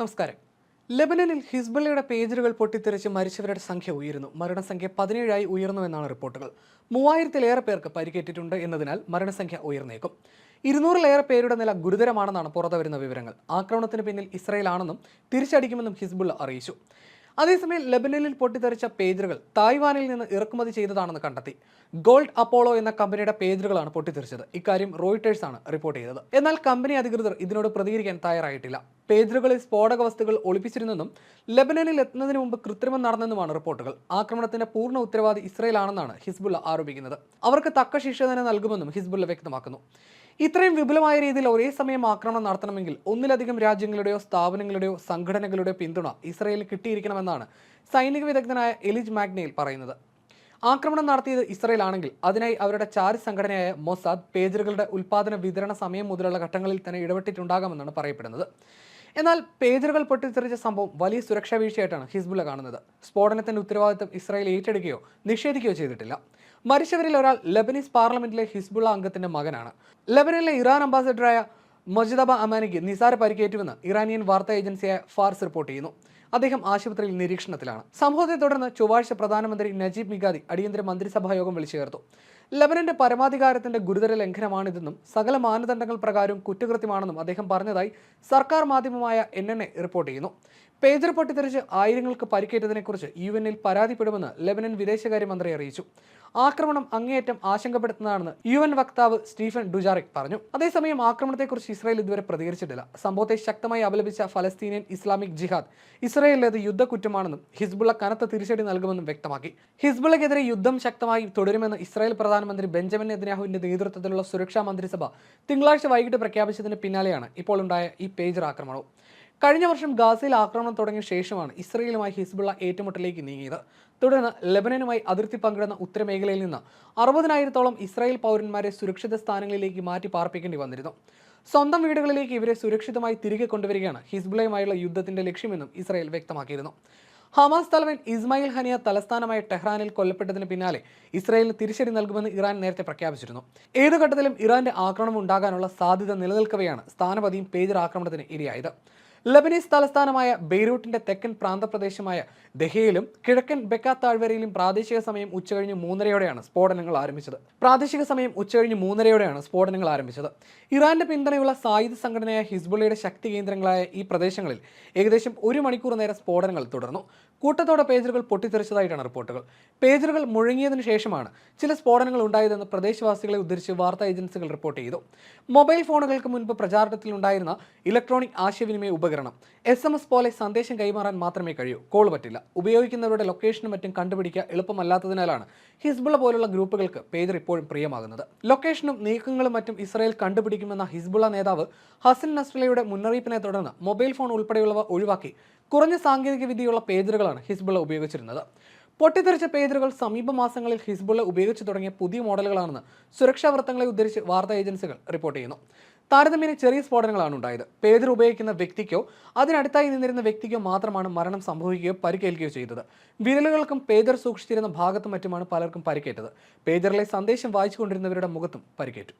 നമസ്കാരം. ലെബനനിൽ ഹിസ്ബുള്ളയുടെ പേജറുകൾ പൊട്ടിത്തെറിച്ച് മരിച്ചവരുടെ സംഖ്യ ഉയരുന്നു. മരണസംഖ്യ പതിനേഴായി ഉയർന്നുവെന്നാണ് റിപ്പോർട്ടുകൾ. മൂവായിരത്തിലേറെ പേർക്ക് പരിക്കേറ്റിട്ടുണ്ട് എന്നതിനാൽ മരണസംഖ്യ ഉയർന്നേക്കും. ഇരുന്നൂറിലേറെ പേരുടെ നില ഗുരുതരമാണെന്നാണ് പുറത്തുവരുന്ന വിവരങ്ങൾ. ആക്രമണത്തിന് പിന്നിൽ ഇസ്രയേലാണെന്നും തിരിച്ചടിക്കുമെന്നും ഹിസ്ബുള്ള അറിയിച്ചു. അതേസമയം ലെബനനിൽ പൊട്ടിത്തെറിച്ച പേജറുകൾ തായ്വാനിൽ നിന്ന് ഇറക്കുമതി ചെയ്തതാണെന്ന് കണ്ടെത്തി. ഗോൾഡ് അപ്പോളോ എന്ന കമ്പനിയുടെ പേജറുകളാണ് പൊട്ടിത്തെറിച്ചത്. ഇക്കാര്യം റോയിട്ടേഴ്സ് ആണ് റിപ്പോർട്ട് ചെയ്തത്. എന്നാൽ കമ്പനി അധികൃതർ ഇതിനോട് പ്രതികരിക്കാൻ തയ്യാറായിട്ടില്ല. പേജറുകളിൽ സ്ഫോടക വസ്തുക്കൾ ഒളിപ്പിച്ചിരുന്നെന്നും ലെബനനിൽ എത്തുന്നതിന് മുമ്പ് കൃത്രിമം നടന്നെന്നുമാണ് റിപ്പോർട്ടുകൾ. ആക്രമണത്തിന്റെ പൂർണ ഉത്തരവാദി ഇസ്രയേലാണെന്നാണ് ഹിസ്ബുള്ള ആരോപിക്കുന്നത്. അവർക്ക് തക്ക ശിക്ഷ തന്നെ നൽകുമെന്നും ഹിസ്ബുള്ള വ്യക്തമാക്കുന്നു. ഇത്രയും വിപുലമായ രീതിയിൽ ഒരേ സമയം ആക്രമണം നടത്തണമെങ്കിൽ ഒന്നിലധികം രാജ്യങ്ങളുടെയോ സ്ഥാപനങ്ങളുടെയോ സംഘടനകളുടെയോ പിന്തുണ ഇസ്രയേലിന് കിട്ടിയിരിക്കണമെന്നാണ് സൈനിക വിദഗ്ധനായ എലിജ് മാഗ്നയിൽ പറയുന്നത്. ആക്രമണം നടത്തിയത് ഇസ്രയേൽ ആണെങ്കിൽ അതിനായി അവരുടെ ചാരി സംഘടനയായ മൊസാദ് പേജറുകളുടെ ഉൽപാദന വിതരണ സമയം മുതലുള്ള ഘട്ടങ്ങളിൽ തന്നെ ഇടപെട്ടിട്ടുണ്ടാകാമെന്നാണ് പറയപ്പെടുന്നത്. എന്നാൽ പേജറുകൾ പൊട്ടിത്തെറിച്ച സംഭവം വലിയ സുരക്ഷാ വീഴ്ചയായിട്ടാണ് ഹിസ്ബുള്ള കാണുന്നത്. സ്ഫോടനത്തിന്റെ ഉത്തരവാദിത്തം ഇസ്രായേൽ ഏറ്റെടുക്കുകയോ നിഷേധിക്കുകയോ ചെയ്തിട്ടില്ല. മരിച്ചവരിൽ ഒരാൾ ലബനീസ് പാർലമെന്റിലെ ഹിസ്ബുള്ള അംഗത്തിന്റെ മകനാണ്. ലബനനിലെ ഇറാൻ അംബാസഡറായ മൊജിദബ അമാനിക്ക് നിസാര പരിക്കേറ്റുവെന്ന് ഇറാനിയൻ വാർത്താ ഏജൻസിയായ ഫാർസ് റിപ്പോർട്ട് ചെയ്യുന്നു. അദ്ദേഹം ആശുപത്രിയിൽ നിരീക്ഷണത്തിലാണ്. സംഭവത്തെ തുടർന്ന് ചൊവ്വാഴ്ച പ്രധാനമന്ത്രി നജീബ് മിഗാദി അടിയന്തര മന്ത്രിസഭാ യോഗം വിളിച്ചു ചേർത്തു ലബനന്റെ പരമാധികാരത്തിന്റെ ഗുരുതര ലംഘനമാണിതെന്നും സകല മാനദണ്ഡങ്ങൾ പ്രകാരവും കുറ്റകൃത്യമാണെന്നും അദ്ദേഹം പറഞ്ഞതായി സർക്കാർ മാധ്യമമായ എൻ റിപ്പോർട്ട് ചെയ്യുന്നു. പേജർ പൊട്ടിത്തെറിച്ച് ആയിരങ്ങൾക്ക് പരിക്കേറ്റതിനെക്കുറിച്ച് യു എന്നിൽ പരാതിപ്പെടുമെന്ന് ലെബനൻ വിദേശകാര്യമന്ത്രി അറിയിച്ചു. ആക്രമണം അങ്ങേയറ്റം ആശങ്കപ്പെടുത്തുന്നതാണെന്ന് യു എൻ വക്താവ് സ്റ്റീഫൻ ഡുജാറിക് പറഞ്ഞു. അതേസമയം ആക്രമണത്തെക്കുറിച്ച് ഇസ്രായേൽ ഇതുവരെ പ്രതികരിച്ചിട്ടില്ല. സംഭവത്തെ ശക്തമായി അപലപിച്ച ഫലസ്തീനിയൻ ഇസ്ലാമിക് ജിഹാദ് ഇസ്രായേലിലേത് യുദ്ധക്കുറ്റമാണെന്നും ഹിസ്ബുള്ള കനത്ത തിരിച്ചടി നൽകുമെന്നും വ്യക്തമാക്കി. ഹിസ്ബുള്ളക്കെതിരെ യുദ്ധം ശക്തമായി തുടരുമെന്ന് ഇസ്രായേൽ പ്രധാനമന്ത്രി ബെഞ്ചമിൻ നെതന്യാഹുവിന്റെ നേതൃത്വത്തിലുള്ള സുരക്ഷാ മന്ത്രിസഭ തിങ്കളാഴ്ച വൈകിട്ട് പ്രഖ്യാപിച്ചതിന് പിന്നാലെയാണ് ഇപ്പോൾ ഉണ്ടായ ഈ പേജർ ആക്രമണവും. കഴിഞ്ഞ വർഷം ഗാസയിൽ ആക്രമണം തുടങ്ങിയ ശേഷമാണ് ഇസ്രയേലുമായി ഹിസ്ബുള്ള ഏറ്റുമുട്ടലിലേക്ക് നീങ്ങിയത്. തുടർന്ന് ലബനനുമായി അതിർത്തി പങ്കിടുന്ന ഉത്തരമേഖലയിൽ നിന്ന് അറുപതിനായിരത്തോളം ഇസ്രായേൽ പൗരന്മാരെ സുരക്ഷിത സ്ഥാനങ്ങളിലേക്ക് മാറ്റി പാർപ്പിക്കേണ്ടി വന്നിരുന്നു. സ്വന്തം വീടുകളിലേക്ക് ഇവരെ സുരക്ഷിതമായി തിരികെ കൊണ്ടുവരികയാണ് ഹിസ്ബുള്ളയുമായുള്ള യുദ്ധത്തിന്റെ ലക്ഷ്യമെന്നും ഇസ്രായേൽ വ്യക്തമാക്കിയിരുന്നു. ഹമാസ് തലവൻ ഇസ്മായിൽ ഹനിയ തലസ്ഥാനമായ ടെഹ്റാനിൽ കൊല്ലപ്പെട്ടതിന് പിന്നാലെ ഇസ്രായേലിന് തിരിച്ചടി നൽകുമെന്ന് ഇറാൻ നേരത്തെ പ്രഖ്യാപിച്ചിരുന്നു. ഏതു ഘട്ടത്തിലും ഇറാന്റെ ആക്രമണം ഉണ്ടാകാനുള്ള സാധ്യത നിലനിൽക്കവെയാണ് സ്ഥാനപതിയും പേജർ ആക്രമണത്തിന് ഇരയായത്. ലബനീസ് തലസ്ഥാനമായ ബെയ്റൂട്ടിന്റെ തെക്കൻ പ്രാന്തപ്രദേശമായ ദഹയിലും കിഴക്കൻ ബെക്ക താഴ്വരയിലും പ്രാദേശിക സമയം ഉച്ചകഴിഞ്ഞ് മൂന്നരയോടെയാണ് സ്ഫോടനങ്ങൾ ആരംഭിച്ചത്. പ്രാദേശിക സമയം ഉച്ചകഴിഞ്ഞ് മൂന്നരയോടെയാണ് സ്ഫോടനങ്ങൾ ആരംഭിച്ചത്. ഇറാന്റെ പിന്തുണയുള്ള സായുധ സംഘടനയായ ഹിസ്ബുള്ളയുടെ ശക്തി കേന്ദ്രങ്ങളായ ഈ പ്രദേശങ്ങളിൽ ഏകദേശം ഒരു മണിക്കൂർ നേരം സ്ഫോടനങ്ങൾ തുടർന്നു. കൂട്ടത്തോടെ പേജറുകൾ പൊട്ടിത്തെറിച്ചതായിട്ടാണ് റിപ്പോർട്ടുകൾ. പേജറുകൾ മുഴങ്ങിയതിനു ശേഷമാണ് ചില സ്ഫോടനങ്ങൾ ഉണ്ടായതെന്ന് പ്രദേശവാസികളെ ഉദ്ധരിച്ച് വാർത്താ ഏജൻസികൾ റിപ്പോർട്ട് ചെയ്തു. മൊബൈൽ ഫോണുകൾക്ക് മുൻപ് പ്രചാരണത്തിലുണ്ടായിരുന്ന ഇലക്ട്രോണിക് ആശയവിനിമയ ഉപകരണം. എസ് എം എസ് പോലെ സന്ദേശം കൈമാറാൻ മാത്രമേ കഴിയൂ. കോൾ പറ്റില്ല. ഉപയോഗിക്കുന്നവരുടെ ലൊക്കേഷനും മറ്റും കണ്ടുപിടിക്കുക എളുപ്പമല്ലാത്തതിനാലാണ് ഹിസ്ബുള പോലുള്ള ഗ്രൂപ്പുകൾക്ക് പേജർ ഇപ്പോഴും പ്രിയമാകുന്നത്. ലൊക്കേഷനും നീക്കങ്ങളും മറ്റും ഇസ്രായേൽ കണ്ടുപിടിക്കുമെന്ന ഹിസ്ബുള നേതാവ് ഹസൻ നസ്രലയുടെ മുന്നറിയിപ്പിനെ തുടർന്ന് മൊബൈൽ ഫോൺ ഉൾപ്പെടെയുള്ളവ ഒഴിവാക്കി കുറഞ്ഞ സാങ്കേതിക വിദ്യയുള്ള പേജറുകളാണ് ഹിസ്ബുള ഉപയോഗിച്ചിരുന്നത്. പൊട്ടിത്തെറിച്ച പേജറുകൾ സമീപ മാസങ്ങളിൽ ഹിസ്ബുള്ള ഉപയോഗിച്ചു തുടങ്ങിയ പുതിയ മോഡലുകളാണെന്ന് സുരക്ഷാ വൃത്തങ്ങളെ ഉദ്ധരിച്ച് വാർത്താ ഏജൻസികൾ റിപ്പോർട്ട് ചെയ്യുന്നു. താരതമ്യേന ചെറിയ സ്ഫോടനങ്ങളാണ് ഉണ്ടായത്. പേജർ ഉപയോഗിക്കുന്ന വ്യക്തിക്കോ അതിനടുത്തായി നിന്നിരുന്ന വ്യക്തിക്കോ മാത്രമാണ് മരണം സംഭവിക്കുകയോ പരിക്കേൽക്കുകയോ ചെയ്തത്. വിരലുകൾക്കും പേജർ സൂക്ഷിച്ചിരുന്ന ഭാഗത്തും മറ്റുമാണ് പലർക്കും പരിക്കേറ്റത്. പേജറിലെ സന്ദേശം വായിച്ചുകൊണ്ടിരുന്നവരുടെ മുഖത്തും പരിക്കേറ്റു.